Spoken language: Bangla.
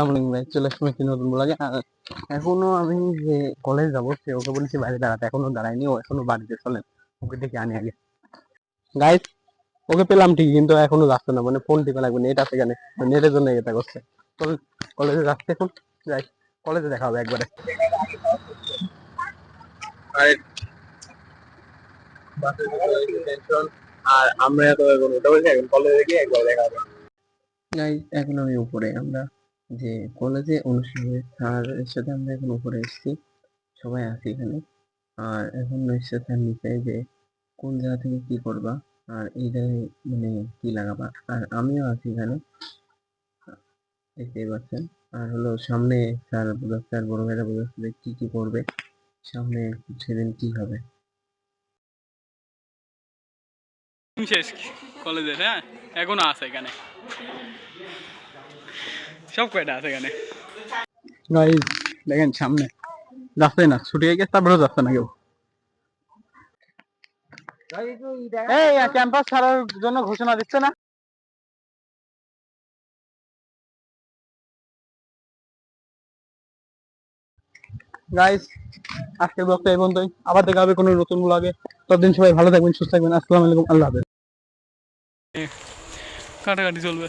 আসসালামু আলাইকুম ভাই চলে আসলাম একটি নতুন ব্লগে আর এখনও আমি যে কলেজ যাব সে ওকে বলেছি বাইরে দাঁড়াতে। এখনও দাঁড়ায়নি ও এখনও বাড়িতে চলেন ওকে দেখে আনি আগে। গাইস ওকে পেলাম ঠিকই কিন্তু এখনও যাচ্ছে না মানে ফোন টিপে লাগবে নেট আছে এখানে নেটের জন্য এটা করছে। কলেজে যাচ্ছে এখন। যাই কলেজে দেখা হবে একবারে। আর আমরা তো এখন ওটা বলছি এখন কলেজে গিয়ে একবার দেখা হবে। এখন আমি উপরে আমরা যে কলেজে অনুষ্ঠান হবে স্যারের সাথে আমরা এখন উপরে এসেছি। সবাই আছি এখানে। আর এখন এসছে স্যার নিচে যে কোন জায়গা থেকে কি করবা আর এই জায়গায় মানে কি লাগাবা। আর আমিও আছি এখানে। দেখতেই পাচ্ছেন। আর হলো সামনে স্যার বোঝাচ্ছে আর বড় ভাইরা বোঝাচ্ছে কি কি করবে। সামনে সেদিন কি হবে। শেষ কলেজের হ্যাঁ? এখনও আছে এখানে। সব কয়টা আছে এখানে দেখেন সামনে। যাচ্ছে না ছুটি গেছে তারপরেও যাচ্ছে না কেউ। এই ক্যাম্পাস ছাড়ার জন্য ঘোষণা দিচ্ছে না। গাইস আজকের ব্লগটা এই পর্যন্তই। আবার দেখা হবে কোনো নতুন ব্লগে ততদিন সবাই ভালো থাকবেন সুস্থ থাকবেন। আসসালামু আলাইকুম আল্লাহ হাফেজ। কাটাকাটি চলবে।